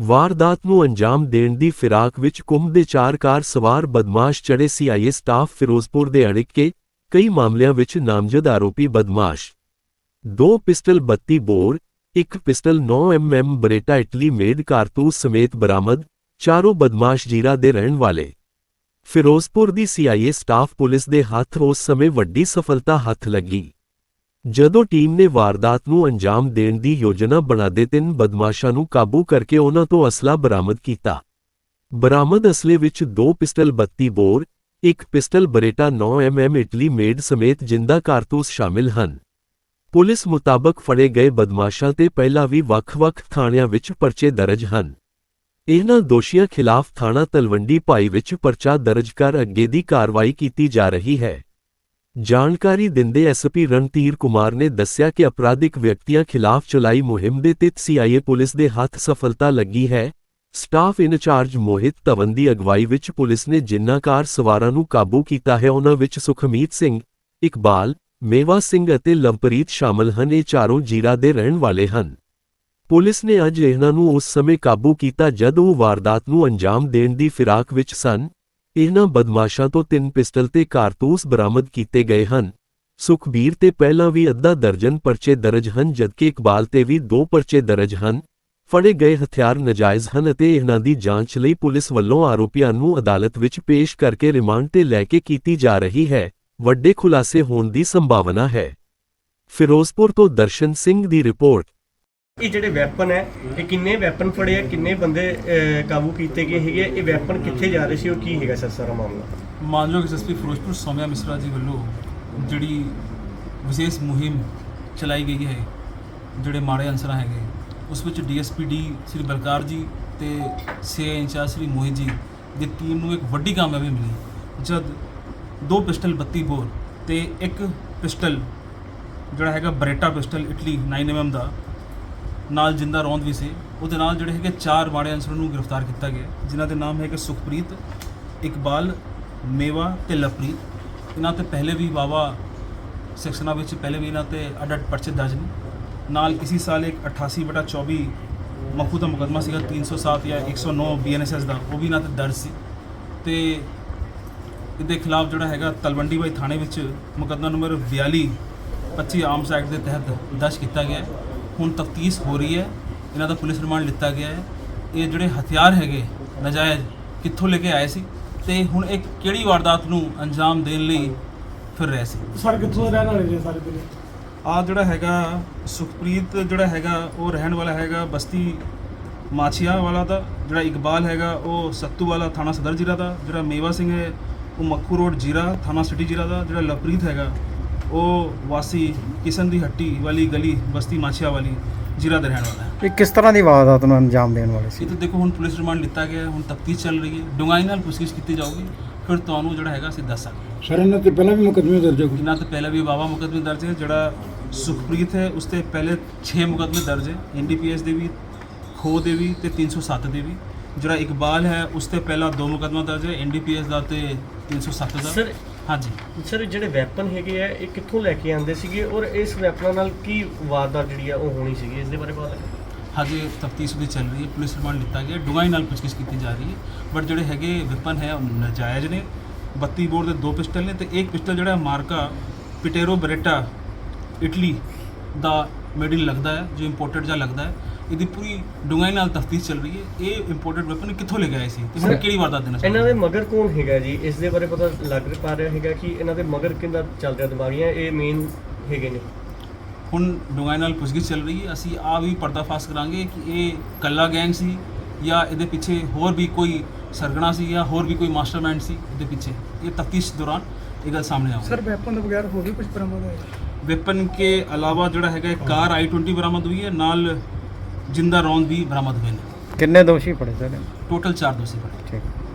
ਵਾਰਦਾਤ ਨੂੰ ਅੰਜਾਮ ਦੇਣ ਦੀ ਫਿਰਾਕ ਵਿੱਚ ਕੁੰਭ ਦੇ ਚਾਰ ਕਾਰ ਸਵਾਰ ਬਦਮਾਸ਼ ਚੜੇ ਸੀਆਈਏ ਸਟਾਫ ਫਿਰੋਜ਼ਪੁਰ ਦੇ ਅੜਿੱਕੇ ਕਈ ਮਾਮਲਿਆਂ ਵਿੱਚ ਨਾਮਜ਼ਦ ਆਰੋਪੀ ਬਦਮਾਸ਼। ਦੋ ਪਿਸਟਲ 32 ਬੋਰ, ਇੱਕ pistol 9 MM Beretta Italy made ਕਾਰਤੂਸ ਸਮੇਤ ਬਰਾਮਦ, ਚਾਰੋਂ ਬਦਮਾਸ਼ ਜੀਰਾ ਦੇ ਰਹਿਣ ਵਾਲੇ। ਫਿਰੋਜ਼ਪੁਰ ਦੀ ਸੀਆਈਏ ਸਟਾਫ ਪੁਲਿਸ ਦੇ ਹੱਥ ਉਸ ਸਮੇਂ ਵੱਡੀ ਸਫਲਤਾ ਹੱਥ ਲੱਗੀ। ਜਦੋਂ ਟੀਮ ਨੇ ਵਾਰਦਾਤ ਨੂੰ ਅੰਜਾਮ ਦੇਣ ਦੀ ਯੋਜਨਾ ਬਣਾਦੇ ਤਿੰਨ ਬਦਮਾਸ਼ਾਂ ਨੂੰ ਕਾਬੂ ਕਰਕੇ ਉਹਨਾਂ ਤੋਂ ਅਸਲਾ ਬਰਾਮਦ ਕੀਤਾ। ਬਰਾਮਦ ਅਸਲੇ ਵਿੱਚ ਦੋ ਪਿਸਟਲ 32 ਬੋਰ, ਇੱਕ pistol Beretta 9mm Italy made ਸਮੇਤ ਜਿੰਦਾ ਕਾਰਤੂਸ ਸ਼ਾਮਿਲ ਹਨ। ਪੁਲਿਸ ਮੁਤਾਬਕ ਫੜੇ ਗਏ ਬਦਮਾਸ਼ਾਂ ਤੇ ਪਹਿਲਾਂ ਵੀ ਵੱਖ-ਵੱਖ ਥਾਣਿਆਂ ਵਿੱਚ ਪਰਚੇ ਦਰਜ ਹਨ। ਇਹਨਾਂ ਦੋਸ਼ੀਆਂ ਖਿਲਾਫ ਥਾਣਾ ਤਲਵੰਡੀ ਭਾਈ ਵਿੱਚ ਪਰਚਾ ਦਰਜ ਕਰ ਅੱਗੇ ਦੀ ਕਾਰਵਾਈ ਕੀਤੀ ਜਾ ਰਹੀ ਹੈ। ਜਾਣਕਾਰੀ ਦਿੰਦੇ ਐਸਪੀ ਰਣਧੀਰ ਕੁਮਾਰ ਨੇ ਦੱਸਿਆ ਕਿ ਅਪਰਾਧਿਕ ਵਿਅਕਤੀਆਂ ਖਿਲਾਫ ਚਲਾਈ ਮੁਹਿੰਮ ਦੇ ਤਹਿਤ ਸੀਆਈਏ ਪੁਲਿਸ ਦੇ ਹੱਥ ਸਫਲਤਾ ਲੱਗੀ ਹੈ। ਸਟਾਫ ਇਨਚਾਰਜ ਮੋਹਿਤ ਧਵਨ ਦੀ ਅਗਵਾਈ ਵਿੱਚ ਪੁਲਿਸ ਨੇ ਜਿੰਨਾ ਕਾਰ ਸਵਾਰਾਂ ਨੂੰ ਕਾਬੂ ਕੀਤਾ ਹੈ, ਉਹਨਾਂ ਵਿੱਚ ਸੁਖਮੀਤ ਸਿੰਘ, ਇਕਬਾਲ, ਮੇਵਾ ਸਿੰਘ ਅਤੇ ਲਵਪ੍ਰੀਤ ਸ਼ਾਮਲ ਹਨ। ਇਹ ਚਾਰੋਂ ਜੀਰਾ ਦੇ ਰਹਿਣ ਵਾਲੇ ਹਨ। ਪੁਲਿਸ ਨੇ ਅੱਜ ਇਹਨਾਂ ਨੂੰ ਉਸ ਸਮੇਂ ਕਾਬੂ ਕੀਤਾ ਜਦ ਉਹ ਵਾਰਦਾਤ ਨੂੰ ਅੰਜਾਮ ਦੇਣ ਦੀ ਫਿਰਾਕ ਵਿੱਚ ਸਨ। ਇਹਨਾਂ ਬਦਮਾਸ਼ਾਂ ਤੋਂ ਤਿੰਨ ਪਿਸਟਲ ਤੇ ਕਾਰਤੂਸ ਬਰਾਮਦ ਕੀਤੇ ਗਏ ਹਨ। ਸੁਖਬੀਰ ਤੇ ਪਹਿਲਾਂ ਵੀ ਅੱਧਾ ਦਰਜਨ ਪਰਚੇ ਦਰਜ ਹਨ, ਜਦਕਿ ਇਕਬਾਲ ਤੇ ਵੀ ਦੋ ਪਰਚੇ ਦਰਜ ਹਨ। ਫੜੇ ਗਏ ਹਥਿਆਰ ਨਜਾਇਜ਼ ਹਨ ਅਤੇ ਇਹਨਾਂ ਦੀ ਜਾਂਚ ਲਈ ਪੁਲਿਸ ਵੱਲੋਂ ਆਰੋਪੀਆਂ ਨੂੰ ਅਦਾਲਤ ਵਿੱਚ ਪੇਸ਼ ਕਰਕੇ ਰਿਮਾਂਡ ਤੇ ਲੈ ਕੇ ਕੀਤੀ ਜਾ ਰਹੀ ਹੈ। ਵੱਡੇ ਖੁਲਾਸੇ ਹੋਣ ਦੀ ਸੰਭਾਵਨਾ ਹੈ। ਫਿਰੋਜ਼ਪੁਰ ਤੋਂ ਦਰਸ਼ਨ ਸਿੰਘ ਦੀ ਰਿਪੋਰਟ। ਇਹ ਜਿਹੜੇ ਵੈਪਨ ਹੈ, ਇਹ ਕਿੰਨੇ ਵੈਪਨ ਫੜੇ ਆ, ਕਿੰਨੇ ਬੰਦੇ ਕਾਬੂ ਕੀਤੇ ਗਏ ਹੈਗੇ ਇਹ ਵੈਪਨ ਕਿੱਥੇ ਜਾ ਰਹੇ ਸੀ, ਉਹ ਕੀ ਹੈਗਾ ਸਰ ਸਾਰਾ ਮਾਮਲਾ? ਮਾਨਯੋਗ ਐਸਐਸਪੀ ਫਿਰੋਜ਼ਪੁਰ ਸੋਮਿਆ ਮਿਸਰਾ ਜੀ ਵੱਲੋਂ ਜਿਹੜੀ ਵਿਸ਼ੇਸ਼ ਮੁਹਿੰਮ ਚਲਾਈ ਗਈ ਹੈ, ਜਿਹੜੇ ਮਾੜੇ ਅਨਸਰਾਂ ਹੈਗੇ, ਉਸ ਵਿੱਚ ਡੀਐਸਪੀ ਡੀ ਸ੍ਰੀ ਬਲਕਾਰ ਜੀ ਤੇ ਸੀਏ ਇੰਚਾਰਜ ਸ੍ਰੀ ਮੋਹਿਤ ਜੀ ਦੀ ਟੀਮ ਨੂੰ ਇੱਕ ਵੱਡੀ ਕਾਮਯਾਬੀ ਮਿਲੀ। ਜਦ ਦੋ ਪਿਸਟਲ 32 ਬੋਰ ਤੇ ਇੱਕ ਪਿਸਟਲ ਜਿਹੜਾ ਹੈਗਾ ਬਰੇਟਾ ਪਿਸਟਲ ਇਟਲੀ 9mm ਦਾ ਨਾਲ ਜਿੰਦਾ ਰੌਂਦ ਵੀ ਸੀ। ਉਹਦੇ ਨਾਲ ਜਿਹੜੇ ਹੈਗੇ ਚਾਰ ਮਾੜੇ ਅਨਸਰਾਂ ਨੂੰ ਗ੍ਰਿਫਤਾਰ ਕੀਤਾ ਗਿਆ। ਜਿਨ੍ਹਾਂ ਦੇ ਨਾਮ ਹੈਗੇ ਸੁਖਪ੍ਰੀਤ, ਇਕਬਾਲ, ਮੇਵਾ ਤੇ ਲਵਪ੍ਰੀਤ। ਇਹਨਾਂ ਤੇ ਪਹਿਲੇ ਵੀ ਵਾਵਾ ਸੈਕਸ਼ਨਾਂ ਵਿੱਚ ਪਹਿਲੇ ਵੀ ਇਹਨਾਂ ਤੇ ਅੱਡ-ਅੱਡ ਪਰਚੇ ਦਰਜ ਨੇ। ਨਾਲ ਇਸੀ ਸਾਲ ਇੱਕ 88 ਬਟਾ 24 ਮਖੂ ਦਾ ਮੁਕੱਦਮਾ ਸੀਗਾ 307 ਜਾਂ 109 ਬੀਐਨਐਸਐਸ ਦਾ, ਉਹ ਵੀ ਇਹਨਾਂ ਤੇ ਦਰਜ ਸੀ। ਤੇ ਇਹਦੇ ਖਿਲਾਫ ਜਿਹੜਾ ਹੈਗਾ ਤਲਵੰਡੀ ਬਾਈ ਥਾਣੇ ਵਿੱਚ ਮੁਕੱਦਮਾ ਨੰਬਰ 42 25 ਆਰਮਸ ਐਕਟ ਦੇ ਤਹਿਤ ਦਰਜ ਕੀਤਾ ਗਿਆ ਹੈ। ਹੁਣ ਤਫਤੀਸ਼ ਹੋ ਰਹੀ ਹੈ। ਇਹਨਾਂ ਦਾ ਪੁਲਿਸ ਰਿਮਾਂਡ ਲਿੱਤਾ ਗਿਆ ਹੈ। ਇਹ ਜਿਹੜੇ ਹਥਿਆਰ ਹੈਗੇ ਨਜਾਇਜ਼ ਕਿੱਥੋਂ ਲੈ ਕੇ ਆਏ ਸੀ ਤੇ ਹੁਣ ਇਹ ਕਿਹੜੀ ਵਾਰਦਾਤ ਨੂੰ ਅੰਜਾਮ ਦੇਣ ਲਈ ਫਿਰ ਰਹੇ ਸੀ? ਸਰ ਕਿੱਥੋਂ ਰਹਿਣ ਵਾਲੇ ਜੀ ਸਾਰੇ ਵੀਰੇ? ਆ ਜਿਹੜਾ ਹੈਗਾ ਸੁਖਪ੍ਰੀਤ ਜਿਹੜਾ ਹੈਗਾ ਉਹ ਰਹਿਣ ਵਾਲਾ ਹੈਗਾ ਬਸਤੀ ਮਾਛੀਆ ਵਾਲਾ ਦਾ। ਜਿਹੜਾ ਇਕਬਾਲ ਹੈਗਾ ਉਹ ਸੱਤੂ ਵਾਲਾ ਥਾਣਾ ਸਦਰ ਜੀਰਾ ਦਾ। ਜਿਹੜਾ ਮੇਵਾ ਸਿੰਘ ਹੈ ਉਹ ਮੱਖੂ ਰੋਡ ਜੀਰਾ ਥਾਣਾ ਸਿਟੀ ਜੀਰਾ ਦਾ। ਜਿਹੜਾ ਲਵਪ੍ਰੀਤ ਹੈਗਾ ਉਹ ਵਾਸੀ ਕਿਸ਼ਨ ਦੀ ਹੱਟੀ ਵਾਲੀ ਗਲੀ ਬਸਤੀ ਮਾਛੀਆ ਵਾਲੀ ਜੀਰਾ ਦਾ ਰਹਿਣ ਵਾਲਾ ਹੈ। ਇਹ ਕਿਸ ਤਰ੍ਹਾਂ ਦੀ ਵਾਰਦਾਤ ਨੂੰ ਅੰਜਾਮ ਦੇਣ ਵਾਲੇ ਸੀ? ਇਹ ਤਾਂ ਦੇਖੋ ਹੁਣ ਪੁਲਿਸ ਰਿਮਾਂਡ ਲਿੱਤਾ ਗਿਆ ਹੈ, ਹੁਣ ਤਫਤੀਸ਼ ਚੱਲ ਰਹੀ ਹੈ। ਡੂੰਘਾਈ ਨਾਲ ਪੁੱਛਗਿੱਛ ਕੀਤੀ ਜਾਊਗੀ। ਫਿਰ ਤੁਹਾਨੂੰ ਜਿਹੜਾ ਹੈਗਾ ਅਸੀਂ ਦੱਸ ਸਕਦੇ ਸਰ ਇਹਨਾਂ ਤੇ ਪਹਿਲਾਂ ਵੀ ਮੁਕੱਦਮੇ ਦਰਜ ਹੋ ਗਏ ਇਹਨਾਂ ਤੋਂ ਪਹਿਲਾਂ ਵੀ ਵਾਵਾ ਮੁਕੱਦਮੇ ਦਰਜ ਹੈ ਜਿਹੜਾ ਸੁਖਪ੍ਰੀਤ ਹੈ ਉਸ ਤੇ ਪਹਿਲੇ 6 ਮੁਕੱਦਮੇ ਦਰਜ ਹੈ। ਐਨਡੀਪੀਐਸ ਦੇ ਵੀ ਖੋ ਦੇ ਵੀ ਤੇ 307 ਦੇ ਵੀ। ਜਿਹੜਾ ਇਕਬਾਲ ਹੈ ਉਸ ਤੇ ਪਹਿਲਾਂ ਦੋ ਮੁਕੱਦਮਾ ਦਰਜ ਹੈ। ਐਨਡੀਪੀਐਸ ਦਾ ਤੇ 307 ਦਾ। ਸਰ ਹਾਂਜੀ। ਸਰ ਜਿਹੜੇ ਵੈਪਨ ਹੈਗੇ ਆ ਇਹ ਕਿੱਥੋਂ ਲੈ ਕੇ ਆਂਦੇ ਸੀਗੇ ਔਰ ਇਸ ਵੈਪਨਾਂ ਨਾਲ ਕੀ ਵਾਰਦਾਤ ਜਿਹੜੀ ਆ ਉਹ ਹੋਣੀ ਸੀਗੀ? ਇਸ ਦੇ ਬਾਰੇ ਪਤਾ ਲੱਗਾ ਹਜੇ ਤਫਤੀਸ਼ ਉਹਦੀ ਚੱਲ ਰਹੀ ਹੈ। ਪੁਲਿਸ ਰਿਮਾਂਡ ਲਿੱਤਾ ਗਿਆ। ਡੂੰਘਾਈ ਨਾਲ ਪੁੱਛਗਿੱਛ ਕੀਤੀ ਜਾ ਰਹੀ ਹੈ। ਬਟ ਜਿਹੜੇ ਹੈਗੇ ਵੈਪਨ ਹੈ ਉਹ ਨਜਾਇਜ਼ ਨੇ। 32 ਬੋਰ ਦੇ ਦੋ ਪਿਸਟਲ ਨੇ ਤੇ ਇੱਕ ਪਿਸਟਲ ਜਿਹੜਾ ਮਾਰਕਾ ਪਿਟੇਰੋ ਬਰੇਟਾ ਇਟਲੀ ਦਾ ਮੇਡਿਨ ਲੱਗਦਾ ਹੈ ਜੋ ਇੰਪੋਰਟਡ ਜਿਹਾ ਲੱਗਦਾ ਹੈ। ਇਹਦੀ ਪੂਰੀ ਡੂੰਘਾਈ ਨਾਲ ਤਫਤੀਸ਼ ਚੱਲ ਰਹੀ ਹੈ। ਇਹ ਇੰਪੋਰਟਡ ਵੈਪਨ ਕਿੱਥੋਂ ਲੈ ਕੇ ਆਏ ਸੀ? ਤੇ ਸਰ ਕਿਹੜੀ ਵਾਰਦਾਤ ਦੇਣਾ ਨਾਲ ਇਹਨਾਂ ਦੇ ਮਗਰ ਕੌਣ ਹੈਗਾ ਜੀ? ਇਸ ਦੇ ਬਾਰੇ ਪਤਾ ਲੱਗ ਪਾ ਰਿਹਾ ਹੈਗਾ ਕਿ ਇਹਨਾਂ ਦੇ ਮਗਰ ਕਿੰਦਾ ਚੱਲ ਰਿਹਾ ਦਿਮਾਗੀਆਂ ਇਹ ਮੇਨ ਹੈਗੇ ਨੇ? ਹੁਣ ਡੂੰਘਾਈ ਨਾਲ ਪੁੱਛਗਿੱਛ ਚੱਲ ਰਹੀ ਹੈ। ਅਸੀਂ ਆ ਵੀ ਪਰਦਾਫਾਸ਼ ਕਰਾਂਗੇ ਕਿ ਇਹ ਕੱਲਾ ਗੈਂਗ ਸੀ ਜਾਂ ਇਹਦੇ ਪਿੱਛੇ ਹੋਰ ਵੀ ਕੋਈ ਸਰਗਣਾ ਸੀ ਜਾਂ ਹੋਰ ਵੀ ਕੋਈ ਮਾਸਟਰਮਾਈਂਡ ਸੀ ਇਹਦੇ ਪਿੱਛੇ? ਇਹ ਤਫਤੀਸ਼ ਦੌਰਾਨ ਇਹ ਗੱਲ ਸਾਹਮਣੇ ਆਉਂਦੀ ਸਰ ਵੈਪਨ ਤੋਂ ਬਗੈਰ ਹੋਰ ਵੀ ਕੁਝ ਬਰਾਮਦ ਹੋਇਆ? ਵੈਪਨ ਕੇ ਇਲਾਵਾ ਜਿਹੜਾ ਹੈਗਾ ਕਾਰ i20 ਬਰਾਮਦ ਹੋਈ ਹੈ। ਨਾਲ ਜਿੰਦਾ ਰੌਂਦ ਵੀ ਬਰਾਮਦ ਹੋਏ ਨੇ। ਕਿੰਨੇ ਦੋਸ਼ੀ ਫੜੇ ਸਰ? ਟੋਟਲ 4 ਦੋਸ਼ੀ ਫੜੇ। ਠੀਕ।